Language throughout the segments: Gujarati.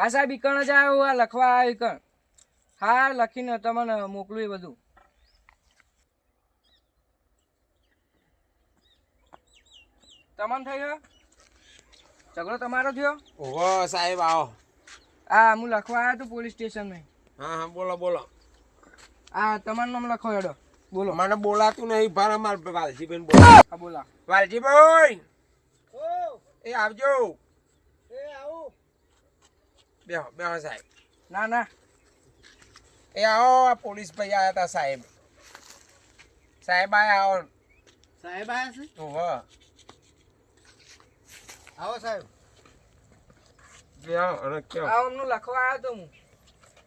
હા સાહેબ ઈકણ જ આવ્યો આ લખવા આવ્યો ઈકણ હા લખીને તમને મોકલું એ બધું. તમને થયો ઝઘડો તમારો થયો? ઓહો સાહેબ આવો. હા હું લખવા આવ્યો હતો પોલીસ સ્ટેશનમાં હા હા બોલો બોલો. હા તમારું નામ લખો હેડો. બોલો. મને બોલાતું નહીં ભાર અમાર વાલજીભાઈ બોલો હા બોલા. વાલજીભાઈ! એ આવજો. બેહો બેહો સાહેબ. ના ના. એ આવો આ પોલીસ ભાઈ આવ્યા હતા સાહેબ. સાહેબ આયા આવો. સાહેબ આયા છે? ઓહો આવો સાહેબ. બેહો અને કયો? આ અમનું લખવા આવ્યો તો હું.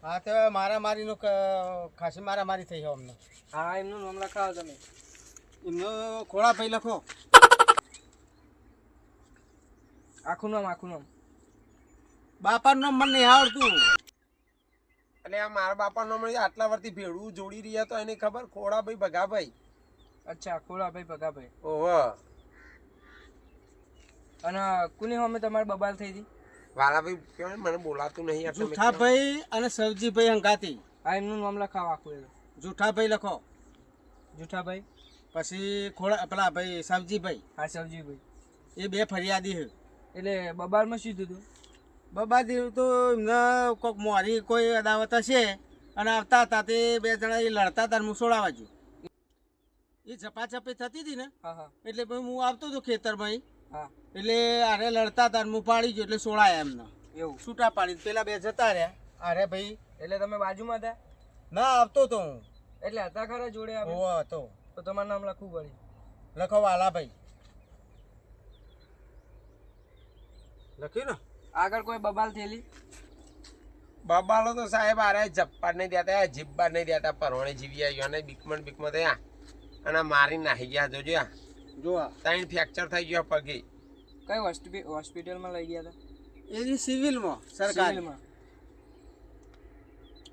હા તો મારામારીનો ખાસી મારા મારી થઈ છે અમને. હા એમનું નામ લખાવો તમે. એમનો ખોળા ભાઈ લખો. આખું નામ આખું નામ. બાપાનું મને નહીં આવડતું. એટલે આ મારા બાપા નો આટલા વર્ષથી ભેડું જોડી રહ્યા તો એની ખબર? ખોડાભાઈ ભગાભાઈ. અચ્છા ખોડાભાઈ ભગાભાઈ. ઓહો. અને કુની હોમે તમારે બબાલ થઈ હતી? વાલાભાઈ કહેવાય મને બોલાતું નહીં એટલે જુઠાભાઈ અને સવજીભાઈ અંગાતી. આ એમનું નામ લખાવો આખું જુઠાભાઈ લખો. જુઠાભાઈ પછી ખોળા પેલા ભાઈ સવજીભાઈ. હા સવજીભાઈ. એ બે ફરિયાદી છે. એટલે બબાલમાં શું થયું હતું? બબાદી તો એમને કોઈક મોરી કોઈ અદાવત હશે અને આવતા હતા તે બે જણા એ લડતા હતા હું છોડાવા ગયો. એ ઝપાઝપી થતી હતી ને હા હા. એટલે પછી હું આવતો હતો ખેતરમાં હા. એટલે આરે લડતા હતા હું પાડી ગયો એટલે છોડાયા એમને. એવું. છૂટા પાડી પેલા બે જતા રહ્યા. અરે ભાઈ એટલે તમે બાજુમાં હતા? ના આવતો તો હું. એટલે હતા ખરા જોડે હોવો હતો. તો તમારું નામ લખવું પડે. લખો વાલાભાઈ. લખ્યું ને. આગળ કોઈ બબાલ થયેલી? બબાલો તો સાહેબ આરે જપ્પા નહીં દેતા જીબ્બા નહીં દેતા પરવાણે જીવી આવ્યો અને બીકમણ બીકમાં થયા. અને મારી નાહી ગયા જોજો આ ત્રણ ફ્રેક્ચર થઈ ગયો પગે. કઈ હોસ્પિટલમાં લઈ ગયા એની સિવિલમાં હતા સરકારી. સિવિલમાં.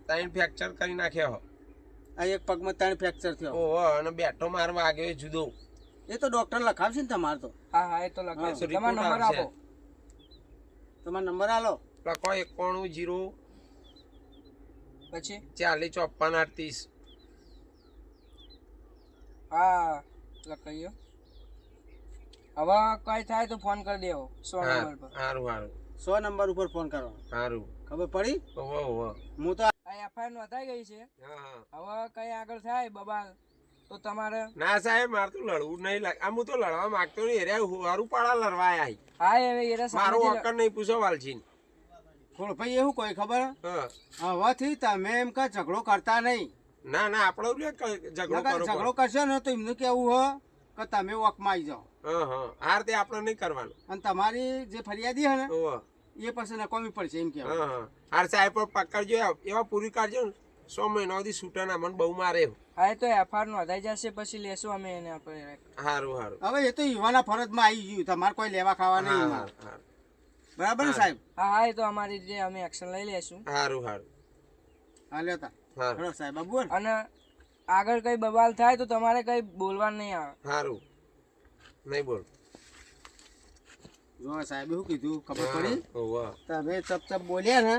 ત્રણ ફ્રેક્ચર કરી નાખ્યો આ એક પગમાં ત્રણ ફ્રેક્ચર થયો. ઓહો અને બેઠો મારવા વાગ્યો જુદો. એ તો ડોક્ટર લખાવશે ને તમારે તો. હા હા એ તો લખાવશે. તમારો નંબર આપો. તમારો નંબર આલો. લખો એકોણું જીરો પછી? ચાલીસ ચોપન અડતીસ હા લખાઈયો હવે કઈ થાય તો ફોન કરી દેવો સો નંબર પર. સારું સારું સો નંબર ઉપર ફોન કરો. સારું ખબર પડી? હું તો એફઆઈઆર નોંધાઈ ગઈ છે. હવે કઈ આગળ થાય બબાલ. તો તમારે ના સાહેબ મારે તો લડવું નહીં લાગે. આ હું તો લડવા માંગતો નહીં. અરે હારું પાડા લડવા આયા હા હવે એરે મારો વકર નહીં પૂછો વાલજી થોડું ભાઈ એવું કોઈ ખબર? હવાથી હવેથી તમે એમ કા ઝઘડો કરતા નહીં. ના ના આપણો લે ઝઘડો કરો ઝઘડો કરશો ને તો એમનું કેવું હો કે તમે વકમાં આવી જાઓ. હા હા. હાર તે આપણે નહીં કરવાનું. અને તમારી જે ફરિયાદી હે ને એ પછી નકામી પડશે એમ કેવું હા હા. હાર સાહેબ પણ પકડજો એવા પૂરી કાઢજો ને. સો મહિના સુધી છૂટા ના મને બહુ મારે. હા એ તો નો નોંધાઈ જશે પછી લેશું અમે એને આપણે સારું સારું હવે એ તો યુવાના ફરજમાં આવી ગયું તમારે કોઈ લેવા ખાવા નહીં બરાબર ને સાહેબ? હા હા એ તો અમારી રીતે અમે એક્શન લઈ લેશું. સારું સારું હા લેતા. હા સાહેબ બાબુ અને આગળ કઈ બવાલ થાય તો તમારે કઈ બોલવાનું નહીં આવે. સારું નહીં બોલ. જો સાહેબ શું કીધું? ખબર પડી? તમે ચપ ચપ બોલ્યા ને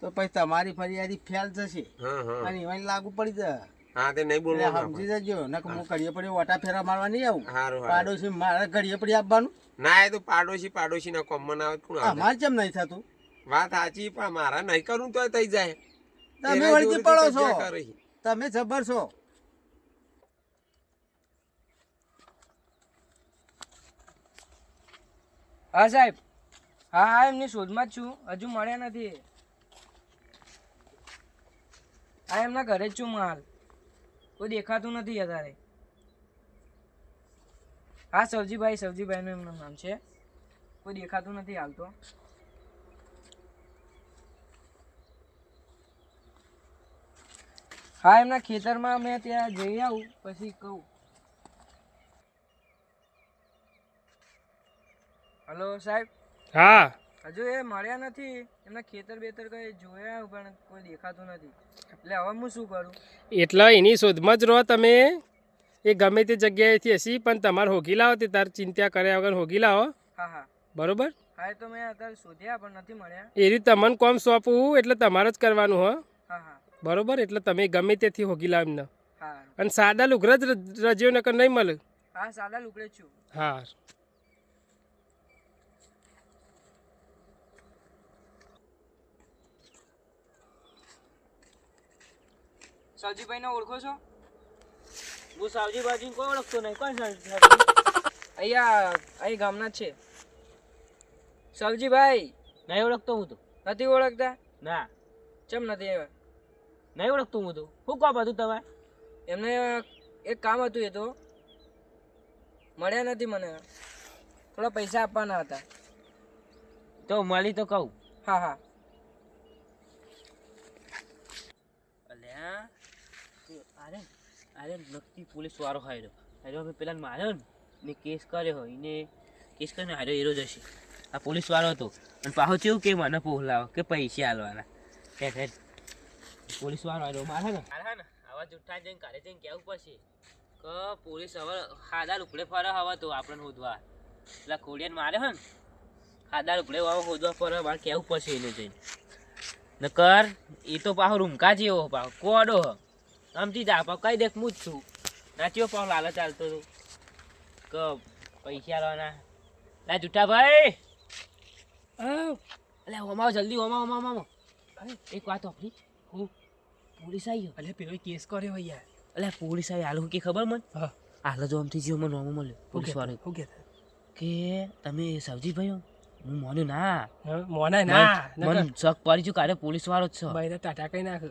તો પછી તમારી ફરિયાદી ફેલ જશે. હા હા. અને એમાં લાગુ પડી જાય. હા તે નહીં બોલવાનું સમજી જજો નકર હું ઘડીએ પડી ઓટા ફેરા મારવા નહીં આવું. સારું પાડોશી મારે ઘડીએ પડી આપવાનું. ના એ તો પાડોશી પાડોશી ના કોમન આવે કોણ આવે? અમારે કેમ નહીં થતું. વાત સાચી પણ મારા નહીં કરું તો થઈ જાય. તમે વળતી પડો છો. તમે જબર છો. હા સાહેબ. હા હા એમની શોધમાં જ છું. હજુ મળ્યા નથી. હા એમના ઘરે જ છું માલ. હાલ કોઈ દેખાતું નથી અત્યારે. હા સવજીભાઈ સવજીભાઈનું એમનું નામ છે. કોઈ દેખાતું નથી હાલ તો હા, એમના ખેતરમાં મેં ત્યાં જઈ આવું, પછી કહું. હલો, સાહેબ? હા. હજુ એ મળ્યા નથી. એમના ખેતર બેતર કઈ જોયા પણ કોઈ દેખાતું નથી. એટલે હવે હું શું કરું? એટલે એની શોધમાં જ રહો તમે. એ ગમે તે જગ્યાએથી હશી પણ તમારે હોગી લાવો તે. તાર ચિંતા કર્યા વગર હોગી લાવો. હા હા. બરોબર? હા એ તો મેં અત્યારે શોધ્યા પણ નથી મળ્યા. એ રીતે તમને કોમ સોંપવું એટલે તમારે જ કરવાનું હો. હા હા. બરોબર? એટલે તમે ગમે તેથી હોગી લાવ એમને. હા. અને સાદા લુગરા જ રજ્યો નકર નહીં મળે? હા સાદા લુગડે છું. હા સવજીભાઈને ઓળખો છો? હું સાવજી બાજી કોઈ ઓળખતો નહીં. કોણ અહીંયા અહીં ગામના જ છે. સાવજીભાઈ નહીં ઓળખતો હું તો. નથી ઓળખતા? ના. કેમ નથી આવ્યા? નહીં ઓળખતો હું તો. શું કામ હતું તમારે? એમને એક કામ હતું એ તો. મળ્યા નથી મને. થોડા પૈસા આપવાના હતા. તો મળી તો કહું. હા હા અલ્યા તે અરે અરે નક્કી પોલીસ વાળો હાર્યો. હાર્યો અમે પેલા માર્યો ને ને કેસ કર્યો એને કેસ કરીને હાર્યો એરો જશે. આ પોલીસ વાળો હતો. અને પાછો ચેવું કે મને પહોલાવો કે પૈસા હાલવાના કે હે પોલીસ વાળો આવ્યો મારે ને? મારે ને? આવા જુઠ્ઠા જઈને ઘરે જઈને કેવું પડશે? કે પોલીસ હવે હાદા ઉપડે ફરે હવે તો આપણને શોધવા પેલા ખોડિયાને મારે હે ને? હાદા ઉપડે હવે શોધવા ફરે મારે કેવું પડશે એને જઈને. નકર એ તો પાછો રૂમકા જેવો પાછો કોડો હ. સમજી જા કઈ દેખ હું જ છું. નાચ્યો પાવ લાલ ચાલતો હતો. કે પૈસા લાવવાના લા જુઠા ભાઈ અલે ઓમાવ જલ્દી ઓમાવો ઓમાવો ઓમાવો એક વાત આપણી. હું પોલીસ આવી ગયો. અલે પેલો કેસ કર્યો યાર. અલે પોલીસ આવી હાલ હું કે ખબર મન? હા. હાલ જો આમથી જીવ મને નોમો મળ્યો પોલીસ વાળો શું કે કે તમે સબ્જી ભાઈ હો? હું મોનું ના મોના ના મને શક પડી છું કારે પોલીસ વાળો જ છો. બૈરા ટાટા કઈ નાખ?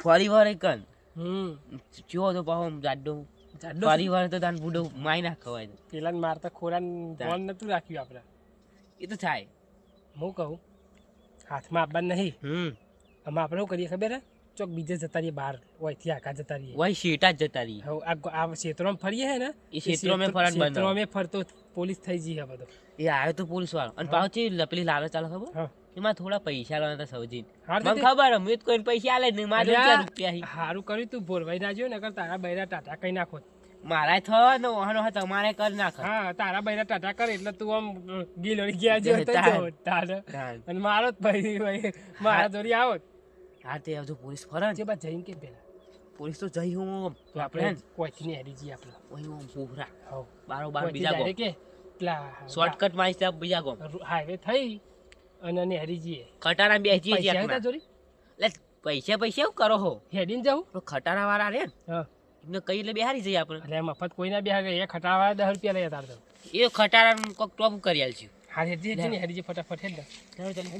ફરી વાર. એક હમ. ચો તો પાછો જાડો જાડો ફરી વાર તો તાન બુડો માઈ ના ખવાય પેલા મારતા ખોરાન ફોન નતું રાખ્યું આપણે. એ તો થાય. હું કહું હાથમાં આપવાનું નહીં. હમ. આમાં આપણે શું કરીએ ખબર હે? ચોક બીજે જતા રહીએ બહાર ઓયથી આખા જતા રહીએ. વહી શેટા જ જતા રહીએ. હવે આ ક્ષેત્રોમાં ફરીએ હે ને એ ક્ષેત્રોમાં ફરવાનું બંધ. ક્ષેત્રોમાં ફરતો પોલીસ થઈ જઈએ હવે બધો એ આવ્યો તો પોલીસ વાળો અને પાછો પેલી લાલો ચાલે ખબર? હા. એમાં થોડા પૈસા લાવવાના હતા સૌજી મને ખબર અમે તો કોઈને પૈસા આલે નહીં મારે ચાર રૂપિયા સારું હારું કર્યું તું ભોરવાઈ ના ને નકર તારા બૈરા ટાટા કઈ નાખો. મારા થ ને ઓહનો હા તમારે કર નાખ. હા તારા બૈરા ટાટા કરે એટલે તું આમ ગીલોડી ગયા તાર. તારે. અને મારો જ ભાઈ ભાઈ મારા જોડી આવો. જ. હા તે હજુ પોલીસ ફરે છે બા જઈને કે પેલા. પોલીસ તો જઈ હું. તો આપણે કોઈથી ને હેરી જઈએ આપણે. ઓય હું પૂરા બારો બાર બીજા ગો. કે? શોર્ટકટ મારી બીજા ગો. હાઈવે થઈ. અને નેહરી જઈએ ખટારા બેસી પૈસા હતા જોડી? લે પૈસા પૈસા એવું કરો હો? હેડીને જવું તો ખટારા વાળા રે ને. એમને કઈ એટલે બેહારી જઈએ આપણે. એટલે મફત કોઈ ના બેહાગે એ ખટાવા દસ રૂપિયા લઈએ તાર તો. એ ખટારા કોક ટોપ કરી આલશું. હા હેડી હેડી ને હેડી ફટાફટ હેડ ચાલો ચાલો.